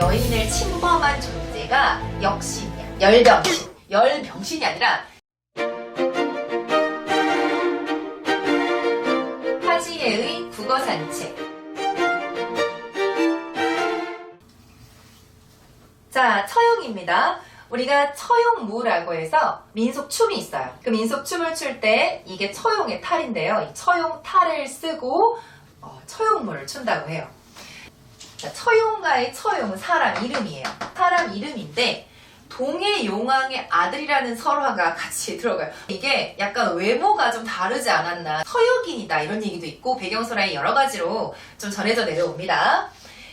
여인을 침범한 존재가 역신이야. 열병신. 열병신이 아니라 하지혜의 국어 산책. 자, 처용입니다. 우리가 처용무라고 해서 민속 춤이 있어요. 그 민속 춤을 출 때 이게 처용의 탈인데요. 이 처용 탈을 쓰고 어, 처용무를 춘다고 해요. 자, 처용가의 처용은 사람 이름이에요. 사람 이름인데 동해 용왕의 아들이라는 설화가 같이 들어가요. 이게 약간 외모가 좀 다르지 않았나. 서유긴이다 이런 얘기도 있고 배경설화에 여러 가지로 좀 전해져 내려옵니다.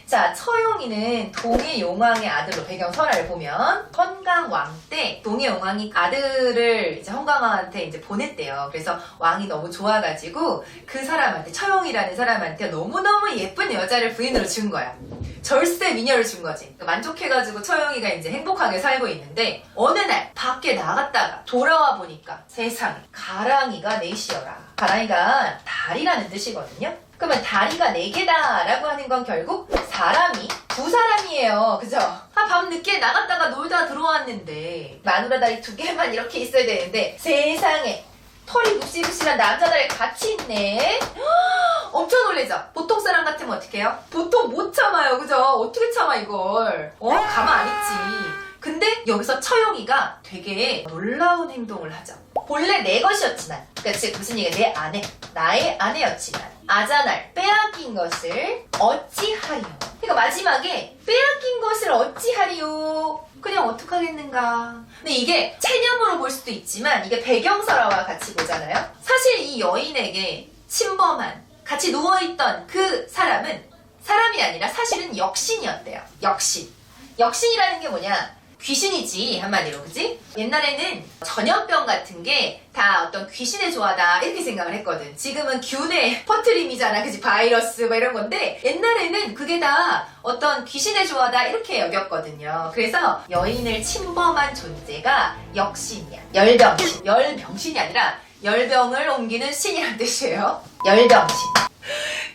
자, 처용이는 동해 용왕의 아들로 배경 설화를 보면 헌강왕 때 동해 용왕이 아들을 이제 헌강왕한테 이제 보냈대요. 그래서 왕이 너무 좋아가지고 그 사람한테 처용이라는 사람한테 너무너무 예쁜 여자를 부인으로 준 거야. 절세 미녀를 준 거지. 그러니까 만족해가지고 처영이가 이제 행복하게 살고 있는데 어느 날 밖에 나갔다가 돌아와 보니까 세상에 가랑이가 넷이여라. 가랑이가 다리라는 뜻이거든요. 그러면 다리가 네 개다라고 하는 건 결국 사람이 두 사람이에요. 그죠? 아, 밤 늦게 나갔다가 놀다 들어왔는데 마누라 다리 두 개만 이렇게 있어야 되는데 세상에 털이 묵시묵시한 남자 다리 같이 있네. 엄청 놀래죠? 보통 사람 같으면 어떻게 해요? 보통 못 참아요. 그죠? 어떻게 참아, 이걸? 어? 가만 안 있지. 근데 여기서 처용이가 되게 놀라운 행동을 하죠. 본래 내 것이었지만, 그러니까 즉 무슨 얘기야? 내 아내, 나의 아내였지만, 아자날 빼앗긴 것을 어찌하리요? 그러니까 마지막에 빼앗긴 것을 어찌하리요? 그냥 어떡하겠는가. 근데 이게 체념으로 볼 수도 있지만, 이게 배경설화와 같이 보잖아요? 사실 이 여인에게 침범한, 같이 누워있던 그 사람은 사람이 아니라 사실은 역신이었대요. 역신. 역신이라는 게 뭐냐? 귀신이지 한마디로. 그지? 옛날에는 전염병 같은 게 다 어떤 귀신의 조화다 이렇게 생각을 했거든. 지금은 균의 퍼트림이잖아. 그지? 바이러스 뭐 이런 건데 옛날에는 그게 다 어떤 귀신의 조화다 이렇게 여겼거든요. 그래서 여인을 침범한 존재가 역신이야. 열병신. 열병신이 아니라 열병을 옮기는 신이란 뜻이에요. 열병신.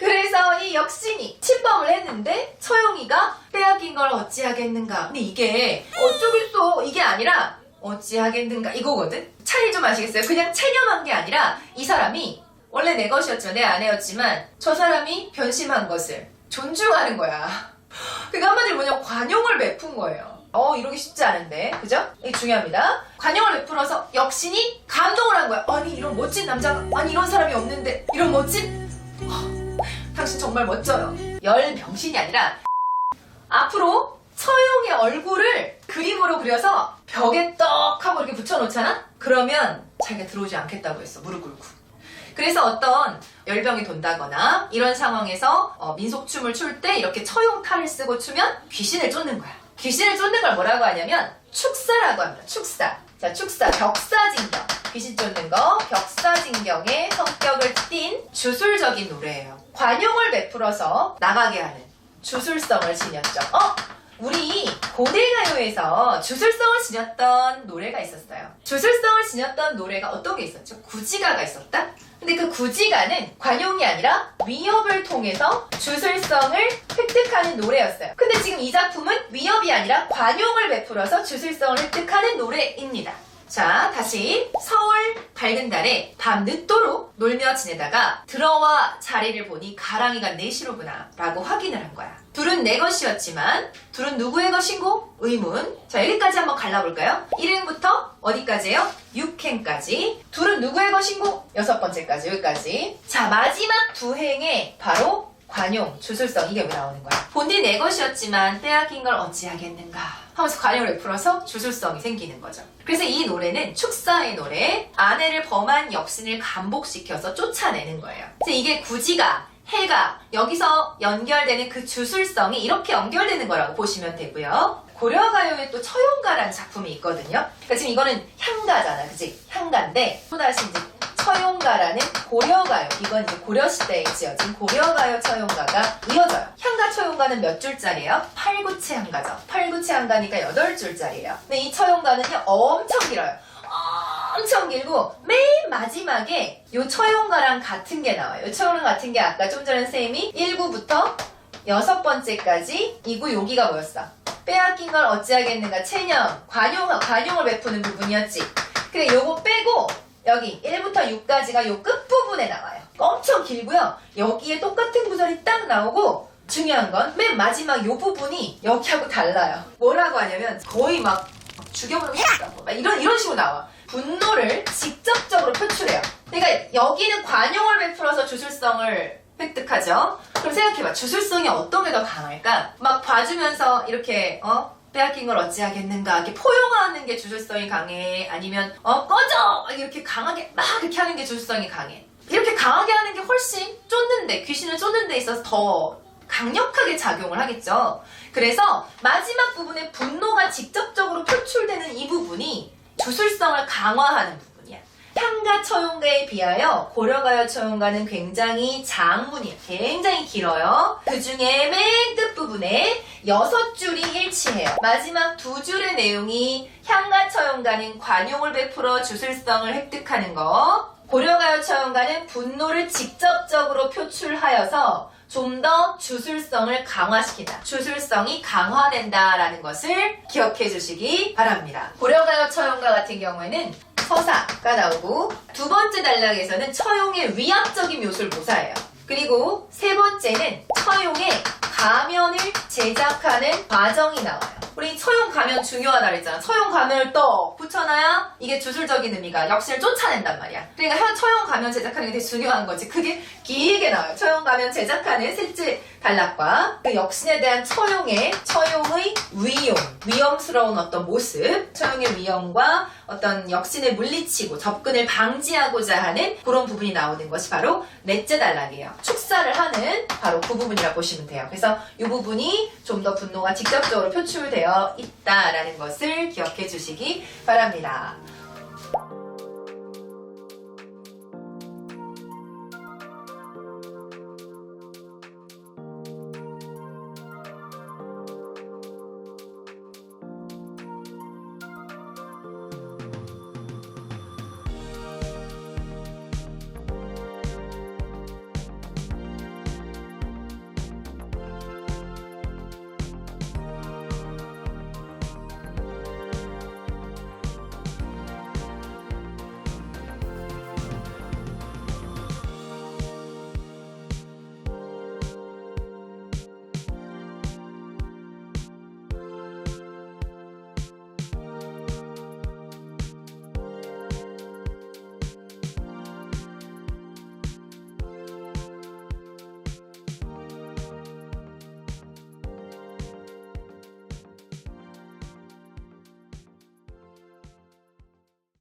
그래서 이 역신이 침범을 했는데 처용이가 빼앗긴 걸 어찌하겠는가. 근데 이게 아니라 어찌하겠는가 이거거든. 차이 좀 아시겠어요? 그냥 체념한 게 아니라 이 사람이 원래 내 것이었죠. 내 아내였지만 저 사람이 변심한 것을 존중하는 거야. 그게 한마디로 뭐냐 관용을 베푼 거예요. 어 이러기 쉽지 않은데 그죠? 이게 중요합니다. 관용을 베풀어서 역신이 감동을 한 거야. 아니 이런 멋진 남자가 아니 이런 사람이 없는데 이런 멋진 당신 정말 멋져요. 열 병신이 아니라 앞으로 처용의 얼굴을 그림으로 그려서 벽에 떡 하고 이렇게 붙여놓잖아? 그러면 자기가 들어오지 않겠다고 했어. 무릎 꿇고. 그래서 어떤 열병이 돈다거나 이런 상황에서 어, 민속춤을 출 때 이렇게 처용탈을 쓰고 추면 귀신을 쫓는 거야. 귀신을 쫓는 걸 뭐라고 하냐면 축사라고 합니다. 축사. 자, 축사, 벽사진경. 귀신 쫓는 거, 벽사진경의 성격을 띤 주술적인 노래예요. 관용을 베풀어서 나가게 하는 주술성을 지녔죠. 어? 우리 고대가요에서 주술성을 지녔던 노래가 있었어요. 주술성을 지녔던 노래가 어떤 게 있었죠? 구지가가 있었다? 근데 그 구지가는 관용이 아니라 위협을 통해서 주술성을 획득하는 노래였어요. 근데 지금 이 작품은 위협이 아니라 관용을 베풀어서 주술성을 획득하는 노래입니다. 자, 다시 서울 밝은 달에 밤 늦도록 놀며 지내다가 들어와 자리를 보니 가랑이가 넷이로구나 라고 확인을 한 거야. 둘은 내 것이었지만 둘은 누구의 것인고? 의문. 자, 여기까지 한번 갈라볼까요? 1행부터 어디까지예요? 6행까지. 둘은 누구의 것인고? 여섯 번째까지 여기까지. 자, 마지막 두 행에 바로 관용, 주술성 이게 왜 나오는 거야? 본디 내 것이었지만 빼앗긴 걸 어찌하겠는가 하면서 관용을 베풀어서 주술성이 생기는 거죠. 그래서 이 노래는 축사의 노래, 아내를 범한 역신을 감복시켜서 쫓아내는 거예요. 그래서 이게 구지가 해가 여기서 연결되는 그 주술성이 이렇게 연결되는 거라고 보시면 되고요. 고려가요에 또 처용가라는 작품이 있거든요. 그러니까 지금 이거는 향가잖아, 그치? 향가인데 또다시 이제 처용가라는 고려가요. 이건 이제 고려시대에 지어진 고려가요 처용가가 이어져요. 향가 처용가는 몇 줄짜리예요? 8구체 향가죠. 8구체 향가니까 8줄짜리예요. 근데 이 처용가는요, 엄청 길어요. 엄청 길고 맨 마지막에 요 처용가랑 같은 게 나와요. 요 처용가 같은 게 아까 좀 전에 쌤이 1구부터 여섯 번째까지 이구 여기가 뭐였어? 빼앗긴 걸 어찌하겠는가 체념 관용 관용을 베푸는 부분이었지. 그래 요거 빼고 여기 1부터 6까지가 요 끝부분에 나와요. 엄청 길고요. 여기에 똑같은 구절이 딱 나오고 중요한 건 맨 마지막 요 부분이 여기하고 달라요. 뭐라고 하냐면 거의 막 죽여버리고 싶다고 막 이런 이런 식으로 나와. 분노를 직접적으로 표출해요. 그러니까 여기는 관용을 베풀어서 주술성을 획득하죠. 그럼 생각해봐. 주술성이 어떤 게 더 강할까? 막 봐주면서 이렇게 어 빼앗긴 걸 어찌하겠는가. 이렇게 포용하는 게 주술성이 강해. 아니면 어 꺼져! 막 이렇게 강하게 막 이렇게 하는 게 주술성이 강해. 이렇게 강하게 하는 게 훨씬 쫓는데 귀신을 쫓는 데 있어서 더 강력하게 작용을 하겠죠. 그래서 마지막 부분에 분노가 직접적으로 표출되는 이 부분이 주술성을 강화하는 부분 향가 처용가에 비하여 고려가요 처용가는 굉장히 장문이에요. 굉장히 길어요. 그 중에 맨 끝부분에 여섯 줄이 일치해요. 마지막 두 줄의 내용이 향가 처용가는 관용을 베풀어 주술성을 획득하는 거. 고려가요 처용가는 분노를 직접적으로 표출하여서 좀 더 주술성을 강화시킨다. 주술성이 강화된다라는 것을 기억해 주시기 바랍니다. 고려가요 처용가 같은 경우에는 서사가 나오고 두 번째 단락에서는 처용의 위압적인 묘수를 묘사해요. 그리고 세 번째는 처용의 가면을 제작하는 과정이 나와요. 우리 처용 가면 중요하다 그랬잖아. 처용 가면을 또 붙여놔야 이게 주술적인 의미가 역시를 쫓아낸단 말이야. 그러니까 현 처용 가면 제작하는 게 되게 중요한 거지. 그게 길게 나와요. 처용 가면 제작하는 셋째 단락과 그 역신에 대한 처용의 처용의 위용, 위험스러운 어떤 모습, 처용의 위험과 어떤 역신을 물리치고 접근을 방지하고자 하는 그런 부분이 나오는 것이 바로 넷째 단락이에요. 축사를 하는 바로 그 부분이라고 보시면 돼요. 그래서 이 부분이 좀 더 분노가 직접적으로 표출 되어 있다라는 것을 기억해 주시기 바랍니다.